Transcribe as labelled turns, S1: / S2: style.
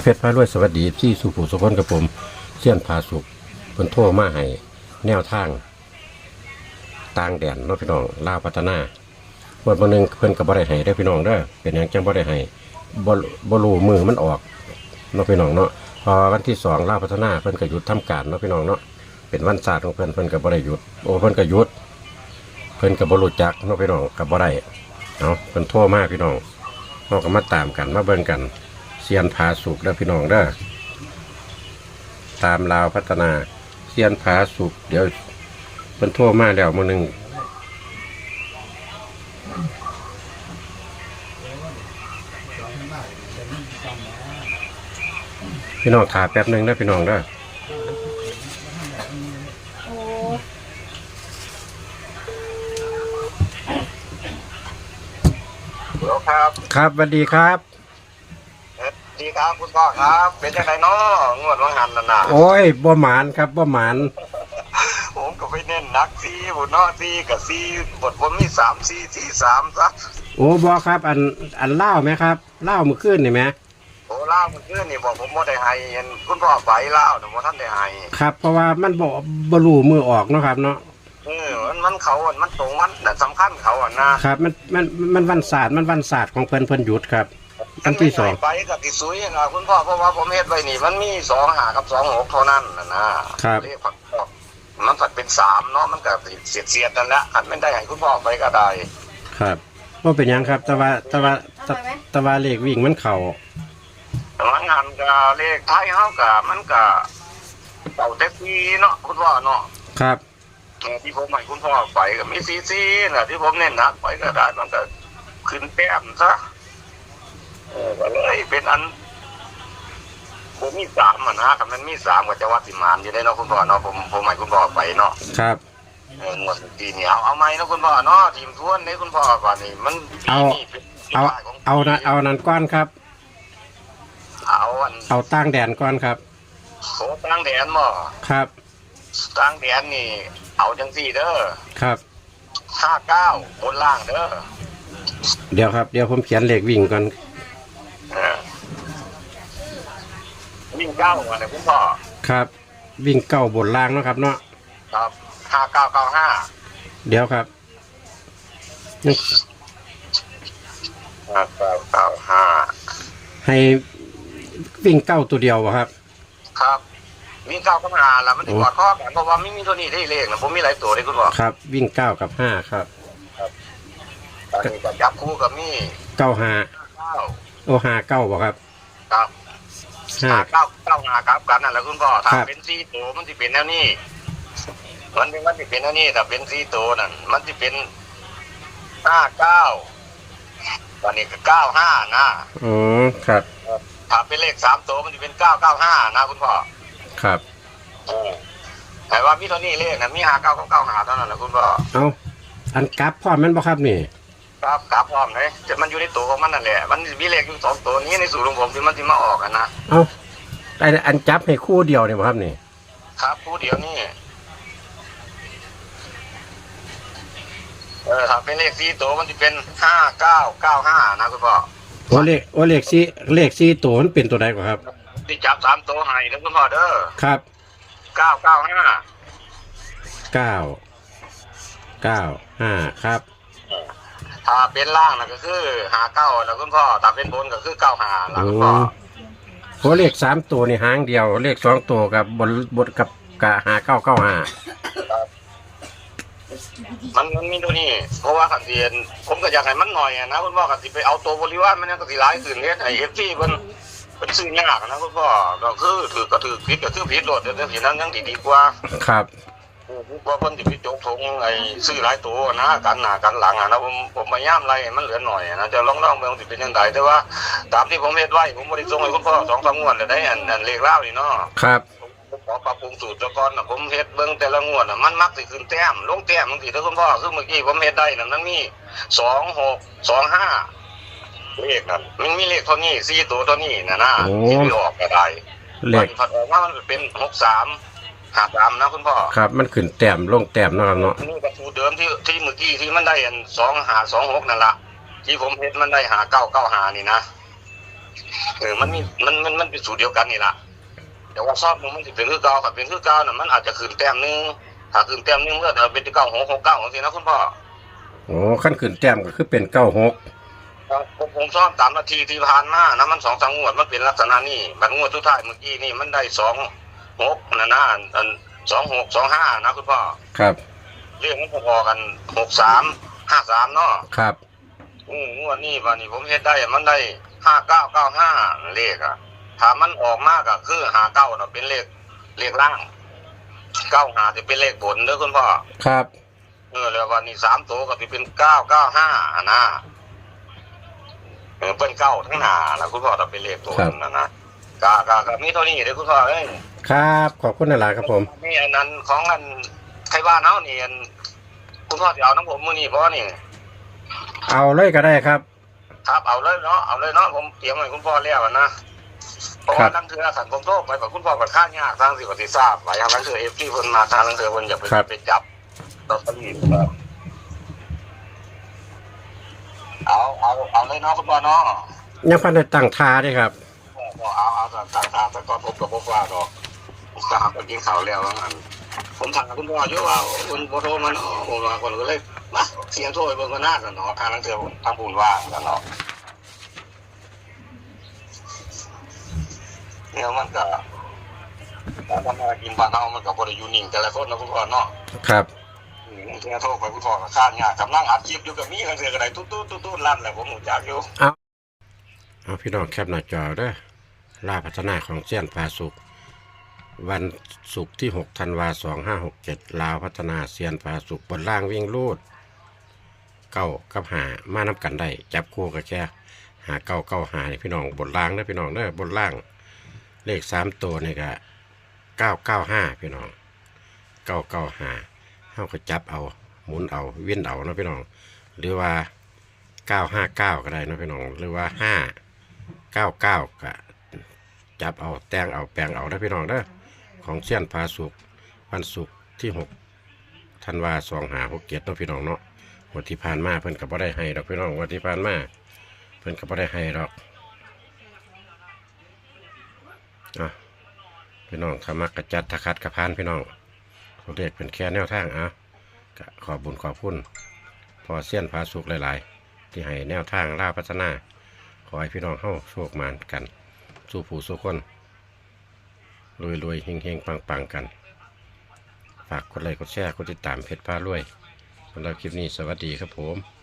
S1: ประเภทพารวยสวัสดีที่สุภูสุพนกับผมเสี้ยนผาสุกเพิ่นโทรมาให้แนวทางต่างแดนเนาะพี่น้องลาวพัฒนาวันวันหนึงเพิ่อนก็บ่ได้ให้ได้พี่น้องเด้อเป็นหยังจังบ่ได้ให้บ่บ่รู้มือมันออกเนาะพี่น้องเนาะพอวันที่สองลาวพัฒนาเพิ่อนก็หยุดทำการเนาะพี่น้องเนาะเป็นวันศาสตร์ของเพิ่อนเพิ่อนก็บ่ได้หยุดโอ้เพิ่อนก็หยุดเพิ่อนก็บ่รู้จักเนาะพี่น้องก็บ่ได้เนาะเพิ่นโทรมากพี่น้องเฮาก็มาตามกันมาเบิ่งกัน เซียนผาสุกเด้อพี่น้องเด้อตามลาวพัฒนาเซียนผาสุกเดี๋ยวเพิ่นโทรมาแล้วมื้อหนึงพี่น้องถาแป๊บหนึงเด้อพี่น้องเด้อ
S2: โอ้
S3: ฮัลโหลครับ
S1: ครับสวัสดีครับ
S3: เอ่อดี ครับคุณพ่อครับ เป็นยังไงเนาะงวดวังหันน่ะนะ
S1: โอ้ยบ่หมานครับบ่หมาน
S3: ผมก็ไปเน้นนักซีบุญเนาะซีกับซีบทผมมีสามซีซีสามซะ
S1: โอ้บอครับ อันอันเล่าวไหมครับเล่าวมือขึ้นนี่ไหม
S3: โอ้ล่ามันขึ้นนี่บอกผมว่าได้ให้เห็นคุณพ่อไปเล่าเนี่ยว่าท่านได้ให้
S1: ครับ เพราะว่ามันบ่บรูมือออกเนาะครับเนาะ
S3: เออมันมันเขาอะมันตรงมันน่ะสำคัญเขาอะนะครับ
S1: มันมันมันวันศาสตร์มันวันศาสตร์ของเพิ่นเพิ่นหยุดครับ วันที่สอง
S3: ไปกับติดซุยนะคุณพ่อเพราะว่าผมเฮ็ดไว้นี่ มันมีสองหากับสองหกเท่านั้นน่ะนะครับเลขผักกอกมันผัดเป็นสามเนาะมันก็เสียดเสียดๆนั่นแหละอันไม่ได้ให้คุณพ่อไปก็ได้
S1: ครับว่าเป็นหยังครับแต่ว่าแต่ว่าแต่แต่ว่าเลขวิ่งมันเข่า
S3: มันงานกับเลขไทยเฮากับมันก็เต่าเต็กซีเนาะคุณพ่อเนาะ
S1: ครับ
S3: เออที่ผมให้คุณพ่อไปก็มีซีซีน่ะที่ผมเน้นหนักไปก็ได้มันก็ขึ้นแต้มซะ เออก็เลยเป็นอันผมมีสามอะนะถ้ามันมีสามก็จะวัดสิมานอยู่ได้เนาะคุณพ่อเนาะผมผมให้คุณพ่อไปเนาะ
S1: ครับ
S3: เออหมดปีนี้เอาเอาไหมเนาะคุณพ่อเนาะทีมทวนนี่คุณพ่อก่อนนี่มันปีนี้ป็นปี
S1: เอา
S3: ท้ยของ
S1: เอานะเอานั้นก้อนครับ
S3: เอาอัน
S1: เอาตั้งแดนก้อนครับ
S3: โคตั้งแดนบ่
S1: ครับ
S3: ตั้งแดนนี่ เอาจังสี่เด้อ
S1: ครับ
S3: ห้าเก้าบนล่างเด้อ
S1: เดี๋ยวครับ เดี๋ยวผมเขียนเลขวิ่งก่อน
S3: เออ วิ่งเก้ามาเนี่ยคุณพ่อ
S1: ครับ วิ่งเก้าบนล่างเนาะครับเนาะ
S3: ครับห้าเก้าเก้าห้า
S1: เดี๋ยวครับนี่
S3: ห้าเก้าเก้าห้า
S1: ให้วิ่งเก้าตัวเดียวบ่ครับ
S3: ครับวิ่งเก้าก็มาแล้วมันถึงกอดข้อกันเพราะว่าไม่มีตัวนี้ได้เลขนะผมมีหลายตัวเลยคุณพ่อ
S1: ครับ วิ่งเก้ากับห้าครับ
S3: ตอนนี้ก็จับคู่กับมี
S1: เก้าห้า
S3: เก้า
S1: โอห้าเก้าบ่ครับ
S3: ครับ
S1: ห้า
S3: ห้าเก้าเก้าห้าครับกันนั่นแหละคุณพ่อถ้า
S1: ครับ
S3: เป็นสี่ตัวมันจะเป็นแนวนี้มันเป็นมันจะเป็นแนวนี้ถ้าเป็นสี่ตัวนั่นมันจะเป็นห้าเก้าตอนนี้ก็เก้าห้านะ
S1: อ๋อครับ
S3: ถ้าเป็นเลขสามตัวมันจะเป็นเก้าเก้าห้านะคุณพ่อ
S1: ครับ
S3: แต่ว่ามีเท่านี้เลขนะมีห้าเก้าเก้าห้าเท่านั้นแหละคุณพ่อ
S1: เอาอันกราฟพร้อมแมันบ่ครับนี่
S3: ครับกราบพร้อมเลยจะมันอยู่ในตัวของมันนั่นแหละ มันมีเลขอยู่สองตัวนี้ในสูตรของผมที่มันที่มาออกกันนะ
S1: เอาไออันจับให้คู่เดียวเนี่ยบ่ครับนี่
S3: ครับผู้เดียวนี่ เออถ้าเป็นเลขสี่ตัวมันจะเป็นห้าเก้าเก้าห้านะคุณพ่อ
S1: โอเลขโอเลขซีเลขซีตัวมันเป็นตัวใดกว่าครับ
S3: ที่จับสามตัวให้นะคุณพ่อเด้อ
S1: ครับ
S3: เก้าเก้าห้า
S1: เก้าเก้าห้าครับ
S3: ถ้าเป็นล่างนะก็คือหาเก้าแล้วคุณพ่อถ้าเป็นบนก็คือเก้าหาแล้ว
S1: โอ้
S3: คุณพ่อ
S1: โอเลขสามตัวนี่หางเดียว เลขสองตัวกับบนบนกับกะหาเก้าเก้าห้า
S3: มันมันมีตัวนี้เพราะว่าขันเรียนผมก็อยากให้มันหน่อยอะนะคุณพ่อขันสิไปเอาตัวบริวารมันยังก็สิร้ายขึ้นเนี่ยไอเอฟซีมันเป็นซื้อยากนะคุณพ่อก็คือถือก็ถือผิดก็คือผิดโหลดเดี๋ยวสินั้นยังดีดีกว่า
S1: ครับ
S3: ว่าเพิ่นสิไปโจกทงไอ้ซื้อหลายตัวนะกันหน้ากันหลังอะนะผมผมพยายามไล่ให้มันเหลือหน่อยอะนะจะลองลองๆเบิ่งสิเป็นยังไงแต่ว่าตามที่ผมเฮ็ดไว้ผมบ่ได้ส่งให้คุณพ่อสองสามงวดแล้วได้อันอันเลขเล่าวนี่เนาะ
S1: ครับ
S3: ผมขอปรับปรุงสูตรซะก่อนนะผมเฮ็ดเบิ่งแต่ละงวดน่ะมันมักสิขึ้นแต้มลงแต้มบางทีถ้าคุณพ่อคือเมื่อกี้ผมเฮ็ดได้น่ะมันมีสองหกสองห้าเลขนั่นมันมีเลขเท่านี้สี่ตัวเท่านี้น่ะนะที่ไม่ออกก็ได้
S1: เลข
S3: พอออกมามันเป็นหกสาม ห้าสามนะคุณพ่อ
S1: ครับ มันขึ้นแต้มลงแต้มเนาะครับเนาะ
S3: นี่ก็สูตรเดิมที่ที่เมื่อกี้ที่มันได้อันสองหาสองหกนั่นละที่ผมเฮ็ดมันได้หาเก้าเก้าหานี่นะเออมันมีมันมันมันเป็นสูตรเดียวกันนี่ล่ะแต่ว่าซอบมันมันสิเป็นคือเก่าครับเป็นคือเก่าน่ะมันอาจจะขึ้นแต้มหนึงถ้าขึ้นแต้มหนึงเมื่อจะเป็นที่เก้าหกหกเก้าของสินะคุณพ่อ
S1: โอ้ขั้นขึ้นแต้มก็คือเป็นเก้าหก
S3: ผมผมซ้อมตามนาทีที่ผ่านมานะมันสองสามงวดมันเป็นลักษณะนี้บัดงวดทุกท้ายเมื่อกี้นี่มันได้สอง หกนะนะอันสองหกสองห้านะคุณพ่อ
S1: ครับ
S3: เรียกมันพอๆกันหกสามห้าสามเนาะ
S1: ครับ
S3: อืมงวดนี้วันนี้ผมเฮ็ดได้มันได้ห้าเก้าเก้าห้าเลขอะถ้ามันออกมากก็คือหาเก้าเนาะเป็นเลขเลขล่างเก้าหาจะเป็นเลขบนเด้อคุณพ่อ
S1: ครับ
S3: เออแล้ววันนี้สามตัวก็จะเป็นเก้าเก้าห้านะเออเป็นเก้าทั้งหนาแล้วคุณพ่อจะเป็นเลขตัวนั้นนะนะ กากากามีเท่านี้เด้อคุณพ่อเอ้ย
S1: ครับ ขอบคุณหลายๆครับผม
S3: นี่อันนั้นของอันไทยบ้านเฮานี่อันคุณพ่อจะเอาน้ำผมมื้อนี้เพราะว่านี่
S1: เอาเลยก็ได้ครับ
S3: ครับเอาเลยเนาะเอาเลยเนาะผมเตรียมไว้คุณพ่อแล้วอะนะเพราะ
S1: ครั
S3: ว่า
S1: บ
S3: ตั้งเทือสันผมโทษไปกับคุณพ่อกับข้ายากทางสิกสิทราบไปทางนั้นคือเอฟซีเพิ่นมาทางนั้นคือเพิ่นอย่าไปไปจับลอตเตอรี่ครับเอาเอาเอาเลยเนาะคุณพ่อเนาะ
S1: ยังพันได้ตั้งทาเด้วยครับ
S3: พ่อเอาเอาต่างต่างต่างแต่ก่อนผมกับพ่อว่าดอกผมก็หาคนกินข้าวแล้วว่างั้นผมถามคุณพ่ออยู่ว่าคุณบ่โทรมาเนาะผมว่าคนก็เลยมาเสียงโทรไปเบิ่งก็น่ากันเนาะทางนั้นคือทางพูนว่ากันเนาะเนี่ยมันก็การทำมากินบ้านเฮามันก็บ่ได้อยู่นิ่งแต่ละคนเนาะคุณพ่อเนาะ
S1: ครับ
S3: อืมเทื่อโทรไปคุณพ่อก็ค้านยากกำลังอัดคลิปอยู่กับมีกันเทื่อก็ได้ตุ๊ดๆๆๆลั่นแหละผมรู้จักอยู่
S1: เอาพี่น้องแคปหน้าจอเด้อ ล่าพัฒนาของเซียนพาสุก วันศุกร์ที่ 6 ธันวา 2567 ลาวพัฒนาเซียนพาสุกบนล่างวิ่งลูดเก้ากับหามานับกันได้ จับคู่กับแค่หาเก้าเก้าหานี่พี่น้องบนล่างเด้อพี่น้องเด้อบนล่าง เลขสามตัวนี่ก็เก้าเก้าห้าพี่น้องเก้าเก้าห้าเฮาก็จับเอาหมุนเอาเวียนเอาเนาะพี่น้อง หรือว่าเก้าห้าเก้าก็ได้นะพี่น้อง หรือว่าห้าเก้าเก้าก็ จับเอาแตงเอาแปลงเอาเด้พี่น้องเด้อของเชียนพาสุกวันศุกที่หกธันวาสองหาหกเจ็ดเนาะพี่น้องเนาะวันที่ผ่านมาเพิ่นก็บ่ได้ให้ดอกพี่น้องวันที่ผ่านมาเพิ่นก็บ่ได้ให้ดอกอะพี่น้องถ้ามักกระจัดทะคัดกระพานพี่น้องเขาเรียกเป็นแค่แนวทางอะขอบุญขอบคุณพอเสี้ยนพาสุกหลาย ๆ ที่ให้แนวทางล่าพัฒนา ขอให้พี่น้องเข้าโชคมานกัน สู้ผู้สู้คนรวยรวยเฮงเฮงปังปังกัน ฝากกดไลค์กดแชร์กดติดตามเพจพารวยสำหรับคลิปนี้สวัสดีครับผม